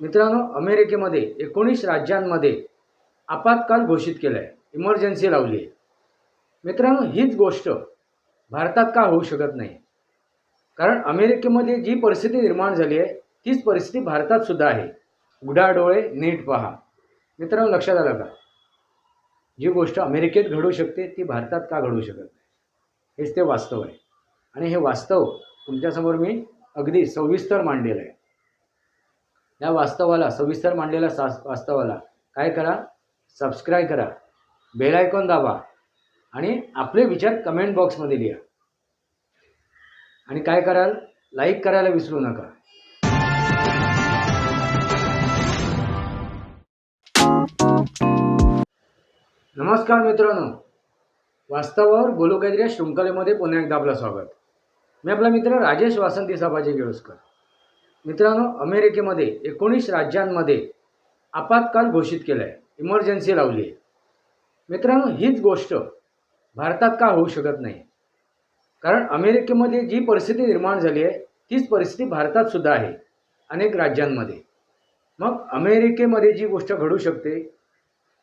मित्रांनो अमेरिकेमध्ये एकोणीस राज्यांमध्ये आपातकाल घोषित केलं आहे इमर्जन्सी लावली आहे मित्रांनो हीच गोष्ट भारतात का होऊ शकत नाही? कारण अमेरिकेमध्ये जी परिस्थिती निर्माण झाली आहे तीच परिस्थिती भारतात सुद्धा आहे. उघडा डोळे नीट पहा. मित्रांनो लक्षात आलं का? जी गोष्ट अमेरिकेत घडू शकते ती भारतात का घडू शकत नाही? हेच ते वास्तव आहे. आणि हे वास्तव तुमच्यासमोर मी अगदी सविस्तर मांडलेलं आहे. या वास्तवाला सविस्तर मांडलेल्या सा वास्तवाला. काय करा? सबस्क्राईब करा. बेल आयकॉन दाबा. आणि आपले विचार कमेंट बॉक्समध्ये लिहा. आणि काय कराल? लाईक करायला विसरू नका. नमस्कार मित्रांनो. वास्तवावर बोलू काहीतरी या शृंखलेमध्ये पुन्हा एकदा आपलं स्वागत. मी आपला मित्र राजेश वासंती साबाजी केळुसकर मित्रांनो अमेरिकेमध्ये एकोणीस राज्यांमध्ये आपातकाल घोषित केलं आहे इमर्जन्सी लावली आहे. मित्रांनो हीच गोष्ट भारतात का होऊ शकत नाही? कारण अमेरिकेमध्ये जी परिस्थिती निर्माण झाली आहे तीच परिस्थिती भारतात सुद्धा आहे अनेक राज्यांमध्ये. मग अमेरिकेमध्ये जी गोष्ट घडू शकते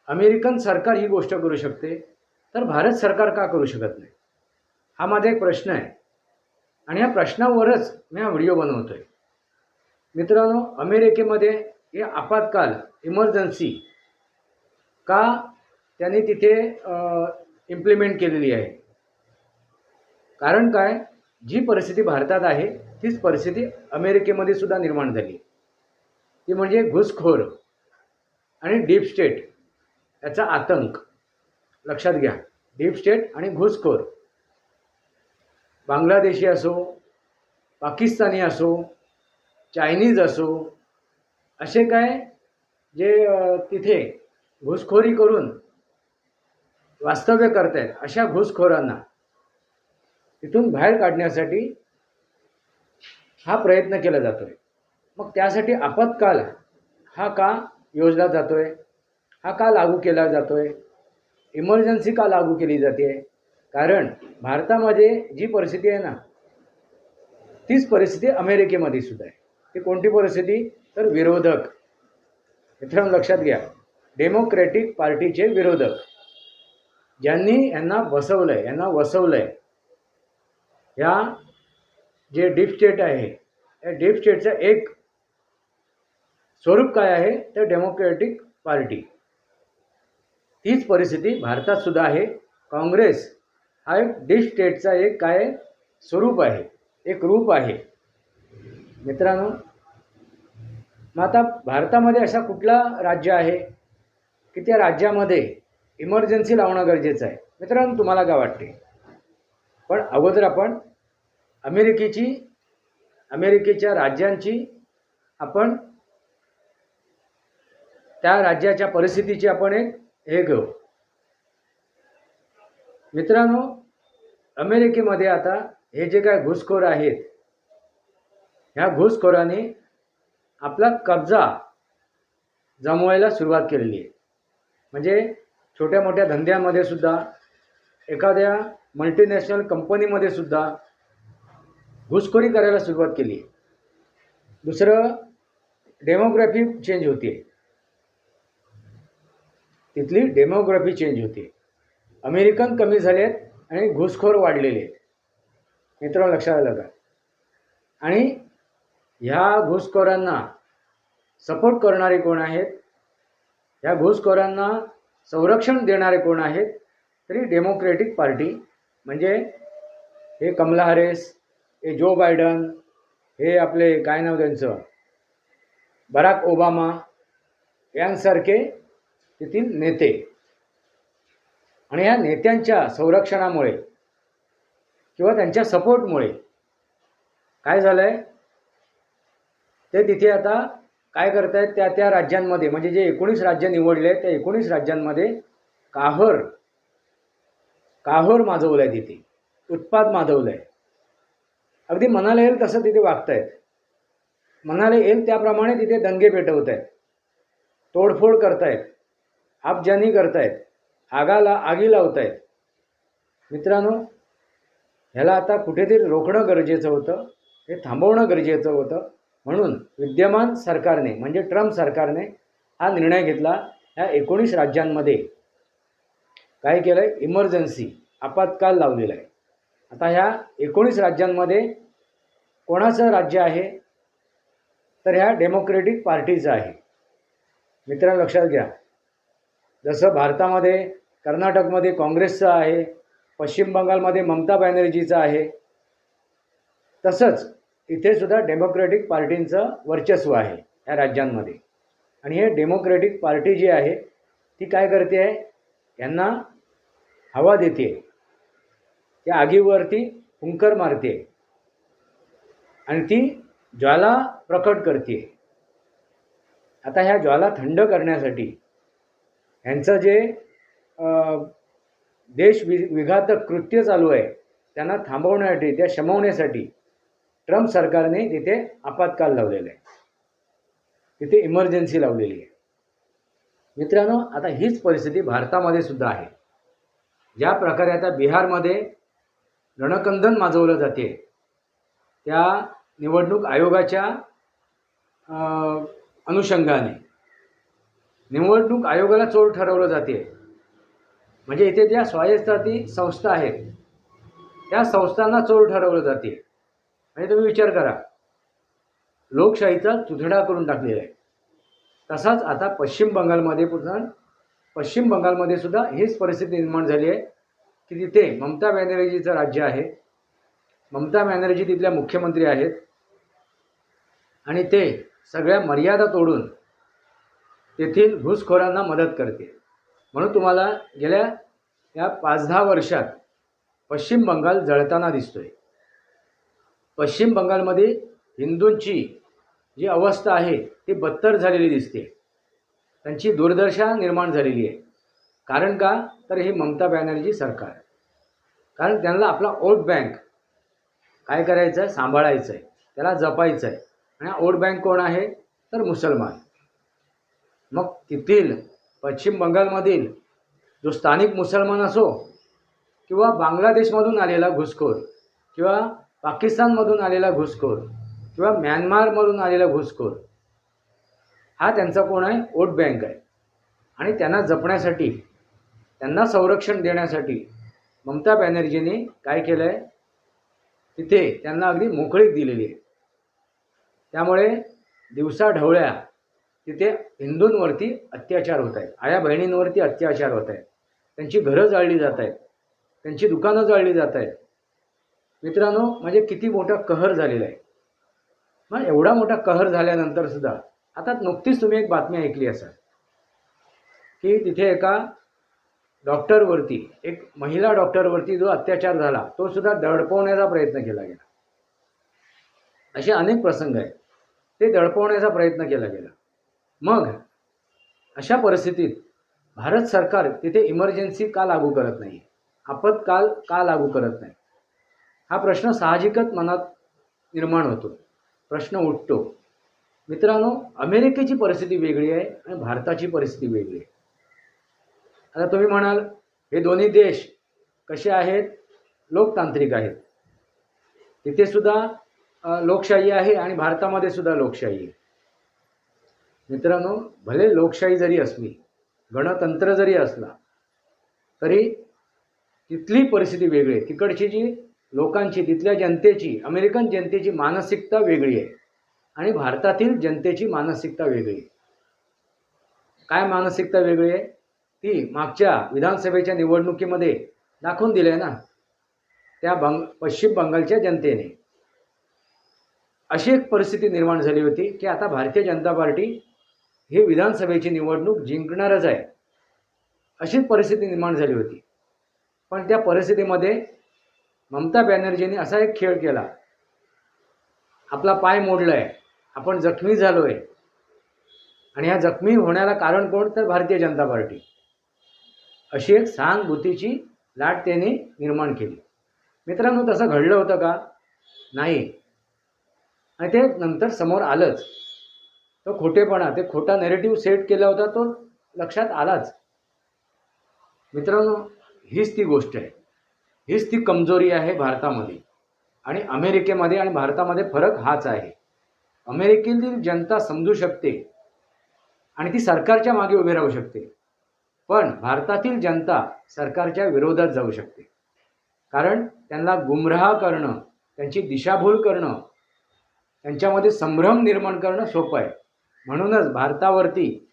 अमेरिकन सरकार ही गोष्ट करू शकते तर भारत सरकार का करू शकत नाही? हा माझा एक प्रश्न आहे. आणि या प्रश्नावरच मी हा व्हिडिओ बनवतो आहे मित्रांनो अमेरिकेमध्ये हे आपत्काल इमर्जन्सी का त्यांनी तिथे इम्प्लिमेंट केलेली आहे? कारण काय? जी परिस्थिती भारतात आहे तीच परिस्थिती अमेरिकेमध्ये सुद्धा निर्माण झाली. ती म्हणजे घुसखोर आणि डीप स्टेट याचा आतंक. लक्षात घ्या डीप स्टेट आणि घुसखोर. बांगलादेशी असो पाकिस्तानी असो चायनीज असो असे काय जे तिथे घुसखोरी करून वास्तव्य करत आहेत अशा घुसखोरांना तिथून बाहेर काढण्यासाठी हा प्रयत्न केला जातो आहे मग त्यासाठी आपत्काल हा का योजला जातो आहे हा का लागू केला जातो आहे इमर्जन्सी का लागू केली जाते? कारण भारतामध्ये जी परिस्थिती आहे ना तीच परिस्थिती अमेरिकेमध्ये सुद्धा आहे. ती कोणती परिस्थिती? तर विरोधक. मित्रांनो लक्षात घ्या. डेमोक्रॅटिक पार्टीचे विरोधक. ज्यांनी यांना बसवलं आहे यांना वसवलं आहे ह्या जे डीप स्टेट आहे या डीप स्टेटचं एक स्वरूप काय आहे? तर डेमोक्रॅटिक पार्टी तीच परिस्थिती भारतात सुद्धा आहे. काँग्रेस हा एक डीप स्टेटचा एक काय स्वरूप आहे? एक रूप आहे. मित्रांनो मग आता भारतामध्ये असा कुठला राज्य आहे की त्या राज्यामध्ये इमर्जन्सी लावणं गरजेचं आहे? मित्रांनो तुम्हाला काय वाटते? पण अगोदर आपण अमेरिकेची अमेरिकेच्या राज्यांची आपण त्या राज्याच्या परिस्थितीची आपण एक हे घेऊ. मित्रांनो अमेरिकेमध्ये आता हे जे काय घुसखोर आहेत ह्या घुसखोरांनी आपला कब्जा जमवायला सुरुवात केलेली आहे. म्हणजे छोट्या मोठ्या धंद्यामध्ये सुद्धा एखाद्या मल्टीनॅशनल कंपनीमध्ये सुद्धा घुसखोरी करायला सुरुवात केली. आहे दुसरं डेमोग्राफी चेंज होते. तिथली डेमोग्राफी चेंज होते. अमेरिकन कमी झाले आहेत आणि घुसखोर वाढलेले आहेत. मित्रांनो लक्षात आलं का? आणि ह्या घुसखोरांना सपोर्ट करणारे कोण आहेत? ह्या घुसखोरांना संरक्षण देणारे कोण आहेत? तरी डेमोक्रेटिक पार्टी म्हणजे हे कमला हॅरिस हे जो बायडन हे आपले काय नाव त्यांचं? बराक ओबामा यांसारखे तेथील नेते. आणि या नेत्यांच्या संरक्षणामुळे किंवा त्यांच्या सपोर्टमुळे काय झालं आहे ते तिथे आता काय करत आहेत त्या त्या राज्यांमध्ये म्हणजे जे एकोणीस राज्य निवडले आहेत त्या एकोणीस राज्यांमध्ये काहर काहोर माजवलं आहे तिथे उत्पाद माजवलं आहे अगदी मनाला येईल तसं तिथे वागत आहेत मनाला येईल त्याप्रमाणे तिथे दंगे पेटवत आहेत तोडफोड करतायत. आपजानी करतायत. आगाला आगी लावत आहेत मित्रांनो ह्याला आता कुठेतरी रोखणं गरजेचं होतं हे थांबवणं गरजेचं होतं. म्हणून विद्यमान सरकारने म्हणजे ट्रम्प सरकारने हा निर्णय घेतला ह्या एकोणीस राज्यांमध्ये. काय केलं आहे इमर्जन्सी आपत्काल लावलेला आहे. आता ह्या एकोणीस राज्यांमध्ये कोणाचं राज्य आहे? तर ह्या डेमोक्रेटिक पार्टीचं आहे. मित्रांनो लक्षात घ्या. जसं भारतामध्ये कर्नाटकमध्ये काँग्रेसचं आहे पश्चिम बंगालमध्ये ममता बॅनर्जीचं आहे तसंच इथे सुद्धा डेमोक्रॅटिक पार्टींचं वर्चस्व आहे या राज्यांमध्ये. आणि हे डेमोक्रेटिक पार्टी जी आहे ती काय करते आहे? यांना हवा देते त्या आगीवरती हुंकर मारते आणि ती ज्वाला प्रकट करते आता ह्या ज्वाला थंड करण्यासाठी ह्यांचं जे देश वि विघातक कृत्य चालू आहे त्यांना थांबवण्यासाठी त्या शमवण्यासाठी ट्रम्प सरकारने तिथे आपत्काल लावलेलं आहे. तिथे इमर्जन्सी लावलेली आहे. मित्रांनो आता हीच परिस्थिती भारतामध्ये सुद्धा आहे. ज्या प्रकारे आता बिहारमध्ये रणकंदन माजवलं जाते त्या निवडणूक आयोगाच्या अनुषंगाने. निवडणूक आयोगाला चोर ठरवलं जाते. म्हणजे इथे ज्या स्वायत्ताती संस्था आहेत त्या संस्थांना चोर ठरवलं जाते. म्हणजे तुम्ही विचार करा. लोकशाहीचा तुथडा करून टाकलेला आहे. तसाच आता पश्चिम बंगालमध्ये पण पश्चिम बंगालमध्ये सुद्धा हीच परिस्थिती निर्माण झाली आहे की तिथे ममता बॅनर्जीचं राज्य आहे. ममता बॅनर्जी तिथल्या मुख्यमंत्री आहेत. आणि ते सगळ्या मर्यादा तोडून तेथील घुसखोरांना मदत करते म्हणून तुम्हाला गेल्या या पाच दहा वर्षात पश्चिम बंगाल जळताना दिसतोय. पश्चिम बंगालमध्ये हिंदूंची जी अवस्था आहे ती बत्तर झालेली दिसते. त्यांची दुर्दशा निर्माण झालेली आहे. कारण का? तर ही ममता बॅनर्जी सरकार. कारण त्यांना आपला वोट बँक काय करायचं आहे सांभाळायचं आहे त्याला जपायचं आहे आणि ओट वोट बँक कोण आहे? तर मुसलमान. मग तेथील पश्चिम बंगालमधील जो स्थानिक मुसलमान असो किंवा बांगलादेशमधून आलेला घुसखोर किंवा पाकिस्तानमधून आलेला घुसखोर किंवा म्यानमारमधून आलेला घुसखोर हा त्यांचा कोण आहे? वोट बँक आहे. आणि त्यांना जपण्यासाठी त्यांना संरक्षण देण्यासाठी ममता बॅनर्जीने काय केलं आहे तिथे त्यांना अगदी मोकळीक दिलेली आहे. त्यामुळे दिवसा ढवळ्या तिथे हिंदूंवरती अत्याचार होत आहेत. आया बहिणींवरती अत्याचार होत आहेत. त्यांची घरं जाळली जात आहेत. त्यांची दुकानं जाळली जात आहेत. मित्रांनो म्हणजे किती मोठा कहर झालेला आहे. मग एवढा मोठा कहर झाल्यानंतर सुद्धा आता नुकतीच तुम्ही एक बातमी ऐकली असाल की तिथे एका डॉक्टरवरती एक महिला डॉक्टरवरती जो अत्याचार झाला तो सुद्धा दडपवण्याचा प्रयत्न केला गेला. असे अनेक प्रसंग आहेत. ते दडपवण्याचा प्रयत्न केला गेला. मग अशा परिस्थितीत भारत सरकार तिथे इमर्जन्सी का लागू करत नाही? आपत्काल का लागू करत नाही? हा प्रश्न साहजिकच मनात निर्माण होतो. प्रश्न उठतो. मित्रांनो अमेरिकेची परिस्थिती वेगळी आहे आणि भारताची परिस्थिती वेगळी आहे. आता तुम्ही म्हणाल हे दोन्ही देश कसे आहेत? लोकतांत्रिक आहेत. तिथे सुद्धा लोकशाही आहे आणि भारतामध्ये सुद्धा लोकशाही आहे. मित्रांनो भले लोकशाही जरी असली गणतंत्र जरी असला तरी तिथली परिस्थिती वेगळी आहे. तिकडची जी लोकांची तिथल्या जनतेची अमेरिकन जनतेची मानसिकता वेगळी आहे. आणि भारतातील जनतेची मानसिकता वेगळी आहे. काय मानसिकता वेगळी आहे? ती मागच्या विधानसभेच्या निवडणुकीमध्ये दाखवून दिलंय आहे ना. त्या बंग पश्चिम बंगालच्या जनतेने. अशी एक परिस्थिती निर्माण झाली होती की आता भारतीय जनता पार्टी ही विधानसभेची निवडणूक जिंकणारच आहे. अशीच परिस्थिती निर्माण झाली होती. पण त्या परिस्थितीमध्ये ममता बॅनर्जीने असा एक खेळ केला. आपला पाय मोडला आहे आपण जखमी झालो आहे आणि ह्या जखमी होण्याला कारण कोण? तर भारतीय जनता पार्टी. अशी एक सहानुभूतीची लाट त्याने निर्माण केली. मित्रांनो तसं घडलं होतं का? नाही. आणि ते नंतर समोर आलंच. तो खोटेपणा ते खोटा नेरेटिव्ह सेट केला होता तो लक्षात आलाच. मित्रांनो हीच ती गोष्ट आहे. हीच ती कमजोरी आहे भारतामध्ये. आणि अमेरिकेमध्ये आणि भारतामध्ये फरक हाच आहे. अमेरिकेतील जनता समजू शकते आणि ती सरकारच्या मागे उभी राहू शकते. पण भारतातील जनता सरकारच्या विरोधात जाऊ शकते. कारण त्यांना गुमराह करणं त्यांची दिशाभूल करणं त्यांच्यामध्ये संभ्रम निर्माण करणं सोपं आहे. म्हणूनच भारतावरती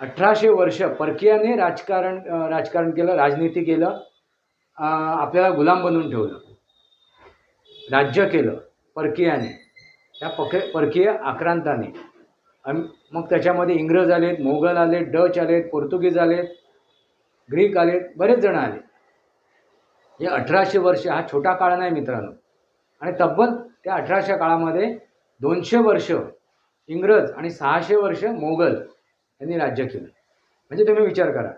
अठराशे वर्ष परकीयाने राजकारण राजकारण केलं राजनीती केलं आपल्याला गुलाम बनवून ठेवलं. राज्य केलं परकीयाने. त्या पके परकीय आक्रांताने. मग त्याच्यामध्ये इंग्रज आलेत मोगल आलेत डच आलेत पोर्तुगीज आलेत ग्रीक आलेत बरेच जण आले. हे अठराशे वर्ष हा छोटा काळ नाही मित्रांनो. आणि तब्बल त्या अठराशे काळामध्ये दोनशे वर्ष इंग्रज आणि सहाशे वर्ष मोगल यांनी राज्य केलं. म्हणजे तुम्ही विचार करा.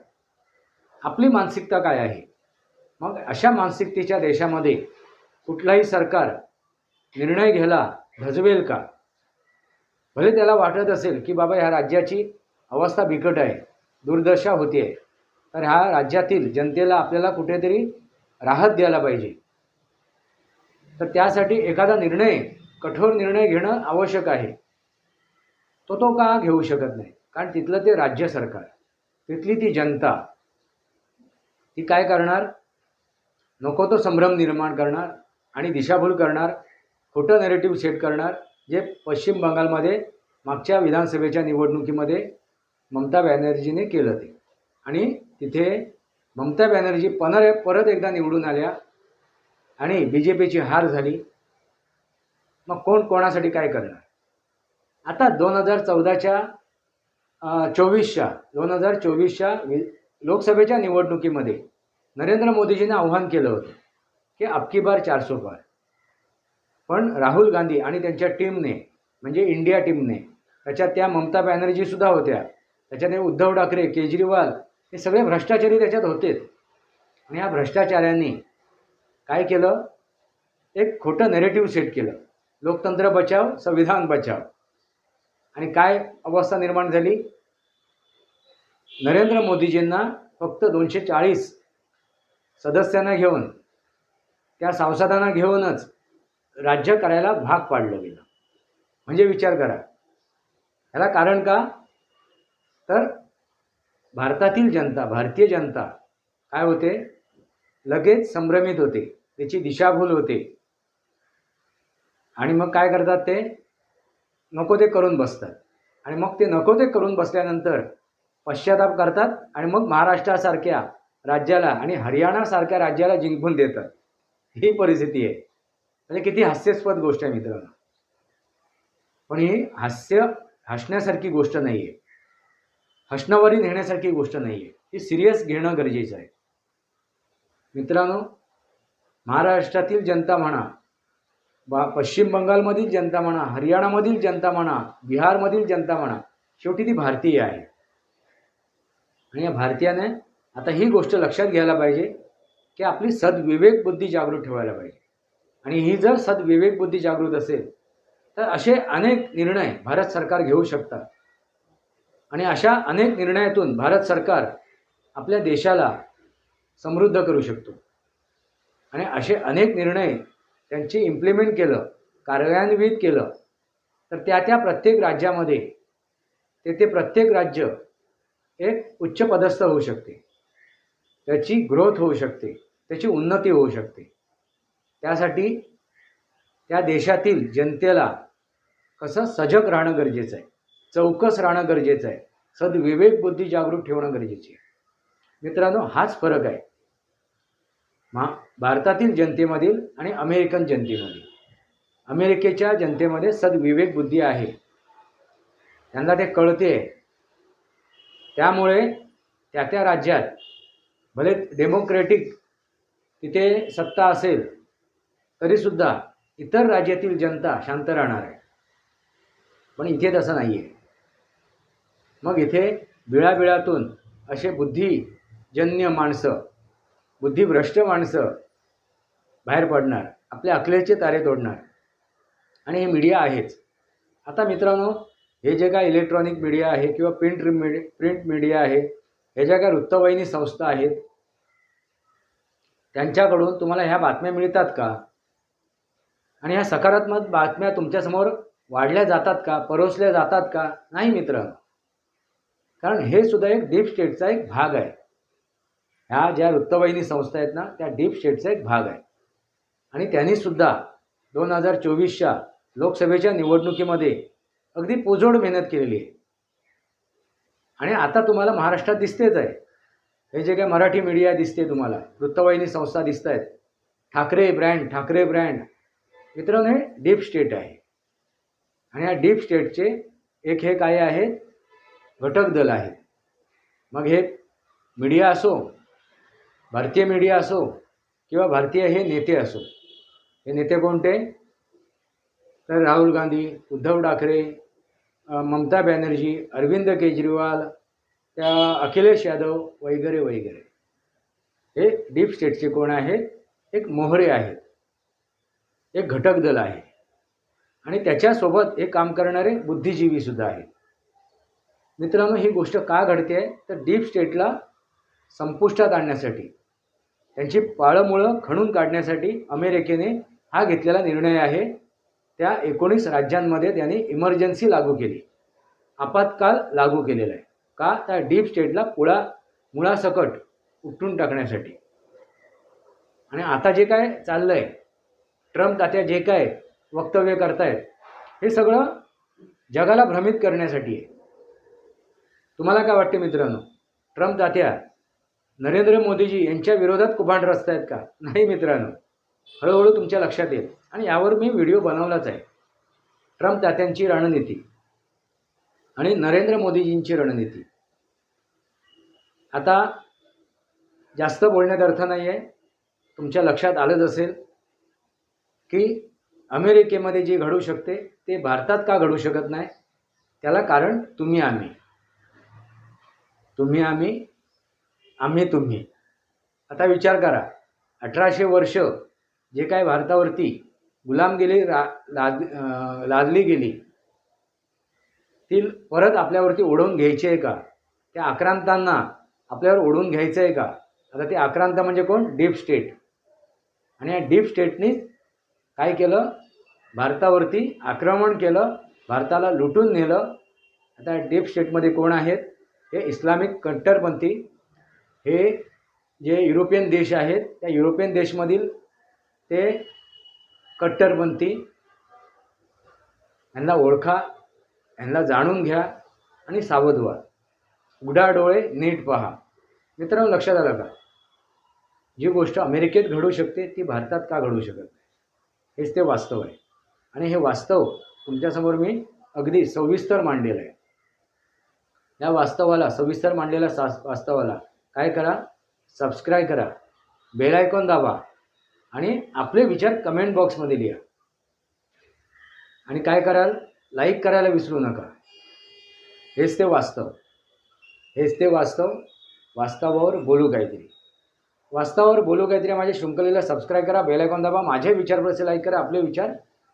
आपली मानसिकता काय आहे? मग अशा मानसिकतेच्या देशामध्ये कुठलाही सरकार निर्णय घ्यायला धजवेल का? भले त्याला वाटत असेल की बाबा ह्या राज्याची अवस्था बिकट आहे दुर्दशा होते तर ह्या राज्यातील जनतेला आपल्याला कुठेतरी राहत द्यायला पाहिजे. तर त्यासाठी एखादा निर्णय कठोर निर्णय घेणं आवश्यक आहे. तो तो का घेऊ शकत नाही? कारण तिथलं ते राज्य सरकार तिथली ती जनता ती काय करणार? नको तो संभ्रम निर्माण करणार आणि दिशाभूल करणार खोटं नेरेटिव्ह सेट करणार जे पश्चिम बंगालमध्ये मागच्या विधानसभेच्या निवडणुकीमध्ये ममता बॅनर्जीने केलं ते. आणि तिथे ममता बॅनर्जी पनर परत एकदा निवडून आल्या आणि बी जे पीची हार झाली. मग कोण कोणासाठी काय करणार? आता दोन हजार चौदाच्या चोवीसच्या दोन हजार चोवीसच्या वि लोकसभेच्या निवडणुकीमध्ये नरेंद्र मोदीजींनी आव्हान केलं होतं की अबकी बार चारसो पार पण राहुल गांधी आणि त्यांच्या टीमने म्हणजे इंडिया टीमने त्याच्यात त्या ममता बॅनर्जीसुद्धा होत्या त्याच्यात उद्धव ठाकरे केजरीवाल हे सगळे भ्रष्टाचारी त्याच्यात होतेच. आणि ह्या भ्रष्टाचाऱ्यांनी काय केलं? एक खोटं नेरेटिव्ह सेट केलं. लोकतंत्र बचाव संविधान बचाव. आणि काय अवस्था निर्माण झाली? नरेंद्र मोदीजींना फक्त दोनशे चाळीस सदस्यांना घेऊन त्या संसदांना घेऊनच राज्य करायला भाग पाडलं गेलं. म्हणजे विचार करा. ह्याला कारण का? तर भारतातील जनता भारतीय जनता काय होते? लगेच संभ्रमित होते. त्याची दिशाभूल होते. आणि मग काय करतात ते? नको ते करून बसतात. आणि मग ते नको ते करून बसल्यानंतर पश्चाताप करतात आणि मग महाराष्ट्रासारख्या राज्याला आणि हरियाणासारख्या राज्याला जिंकून देतात. ही परिस्थिती आहे. म्हणजे किती हास्यास्पद गोष्ट आहे मित्रांनो. पण ही हास्य हसण्यासारखी गोष्ट नाही आहे हसणावरी नेण्यासारखी गोष्ट नाही आहे ही सिरियस घेणं गरजेचं आहे. मित्रांनो महाराष्ट्रातील जनता म्हणा बा पश्चिम बंगालमधील जनता म्हणा हरियाणामधील जनता म्हणा बिहारमधील जनता म्हणा शेवटी ती भारतीय आहे. आणि या भारतीयाने आता ही गोष्ट लक्षात घ्यायला पाहिजे की आपली सद्विवेक बुद्धी जागृत ठेवायला पाहिजे. आणि ही जर सद्विवेक बुद्धी जागृत असेल तर असे अनेक निर्णय भारत सरकार घेऊ शकतात. आणि अशा अनेक निर्णयातून भारत सरकार आपल्या देशाला समृद्ध करू शकतो. आणि असे अनेक निर्णय त्यांची इम्प्लिमेंट केलं कार्यान्वित केलं तर त्या त्या प्रत्येक राज्यामध्ये ते ते प्रत्येक राज्य एक उच्च पदस्थ होऊ शकते. त्याची ग्रोथ होऊ शकते त्याची उन्नती होऊ शकते. त्यासाठी त्या देशातील जनतेला कसं सजग राहणं गरजेचं आहे चौकस राहणं गरजेचं आहे सद्विवेक बुद्धी जागरूक ठेवणं गरजेचे आहे. मित्रांनो हाच फरक आहे. मा भारतातील जनतेमधील आणि अमेरिकन जनतेमधील. अमेरिकेच्या जनतेमध्ये सद्विवेक बुद्धी आहे. त्यांना ते कळते. त्यामुळे त्या त्या राज्यात भले डेमोक्रॅटिक तिथे सत्ता असेल तरीसुद्धा इतर राज्यातील जनता शांत राहणार आहे. पण इथे तसं नाही आहे मग इथे बिळाबिळातून असे बुद्धिजन्य माणसं बुद्धिभ्रष्ट माणसं बाहेर पडणार आपल्या अकलेचे तारे तोडणार. आणि हे मीडिया आहेच. आता मित्रांनो हे जे काय इलेक्ट्रॉनिक मीडिया आहे किंवा प्रिंट मीडिया प्रिंट मीडिया आहे हे ज्या काय वृत्तवाहिनी संस्था आहेत त्यांच्याकडून तुम्हाला ह्या बातम्या मिळतात का? आणि ह्या सकारात्मक बातम्या तुमच्यासमोर वाढल्या जातात का? परोसल्या जातात का? नाही मित्र. कारण हे सुद्धा एक डीप स्टेटचा एक भाग आहे. ह्या ज्या वृत्तवाहिनी संस्था आहेत ना त्या डीप स्टेटचा एक भाग आहे. आणि त्यांनी सुद्धा दोन हजार चोवीसच्या लोकसभेच्या निवडणुकीमध्ये अगदी पोजोड मेहनत केलेली आहे. आणि आता तुम्हाला महाराष्ट्रात दिसतेच आहे. हे जे काय मराठी मीडिया दिसते तुम्हाला वृत्तवाहिनी संस्था दिसत आहेत ठाकरे ब्रँड ठाकरे ब्रँड मित्रांनो हे डीप स्टेट आहे. आणि या डीप स्टेटचे एक हे काय आहेत घटक दल आहेत. मग हे मीडिया असो भारतीय मीडिया असो किंवा भारतीय हे नेते असो. हे नेते कोणते? तर राहुल गांधी उद्धव ठाकरे ममता बॅनर्जी अरविंद केजरीवाल त्या अखिलेश यादव वगैरे वगैरे. हे डीप स्टेटचे कोण आहेत? एक मोहरे आहेत. एक घटक दल आहे. आणि त्याच्यासोबत हे काम करणारे बुद्धिजीवीसुद्धा आहेत. मित्रांनो ही गोष्ट का घडते? आहे तर डीप स्टेटला संपुष्टात आणण्यासाठी त्यांची पाळंमुळं खणून काढण्यासाठी अमेरिकेने हा घेतलेला निर्णय आहे. त्या एकोणीस राज्यांमध्ये त्यांनी इमर्जन्सी लागू केली. आपत्काल लागू केलेला आहे. का? त्या डीप स्टेटला पुळा मुळासकट उपटून टाकण्यासाठी. आणि आता जे काय चाललं आहे ट्रम्प तात्या जे काय वक्तव्य करतायत हे सगळं जगाला भ्रमित करण्यासाठी आहे. तुम्हाला काय वाटते मित्रांनो? ट्रम्प तात्या नरेंद्र मोदीजी यांच्या विरोधात कुभांड रचत आहेत का? नाही मित्रांनो. हळूहळू तुमच्या लक्षात येईल. आणि यावर मी व्हिडिओ बनवलाच आहे. ट्रम्प तात्यांची रणनीती आणि नरेंद्र मोदीजींची रणनीती. आता जास्त बोलण्यात अर्थ नाही आहे तुमच्या लक्षात आलंच असेल की अमेरिकेमध्ये जे घडू शकते ते भारतात का घडू शकत नाही? त्याला कारण तुम्ही आम्ही. तुम्ही आम्ही आम्ही तुम्ही. आता विचार करा अठराशे वर्ष जे काय भारतावरती गुलामगिरी रा लाद लादली गेली. ती परत आपल्यावरती ओढवून घ्यायची आहे का? त्या आक्रांतांना आपल्यावर ओढून घ्यायचं आहे का? आता ते आक्रांत म्हणजे कोण? Deep state. आणि या डीप स्टेटनी काय केलं? भारतावरती आक्रमण केलं भारताला लुटून नेलं. आता डीप स्टेटमध्ये कोण आहेत? हे इस्लामिक कट्टरपंथी. हे जे युरोपियन देश आहेत त्या युरोपियन देशमधील ते कट्टरपंथी यांना ओळखा यांना जाणून घ्या आणि सावध व्हा. उघडा डोळे नीट पहा. मित्रांनो लक्षात आलं का? जी गोष्ट अमेरिकेत घडू शकते ती भारतात का घडू शकत नाही? हेच ते वास्तव आहे. आणि हे वास्तव तुमच्यासमोर मी अगदी सविस्तर मांडलेलं आहे. या वास्तवाला सविस्तर मांडलेल्या सा वास्तवाला काय करा? सबस्क्राईब करा. बेल आयकॉन दाबा. आणि आपले विचार कमेंट बॉक्समध्ये लिहा. आणि काय कराल? लाईक करायला विसरू नका. हेच ते वास्तव. हेच ते वास्तव. वास्तवावर बोलू काहीतरी. वास्तवावर बोलू काहीतरी म्हणजे माझ्या शृंखलेला सबस्क्राईब करा बेलायकॉन दाबा माझे विचार प्रसे लाईक करा आपले विचार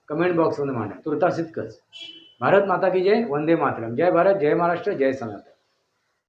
कमेंट बॉक्समध्ये मांडा. तुर्तास इतकंच. भारत माता की जय वंदे मातरम. जय भारत जय महाराष्ट्र जय सनातन.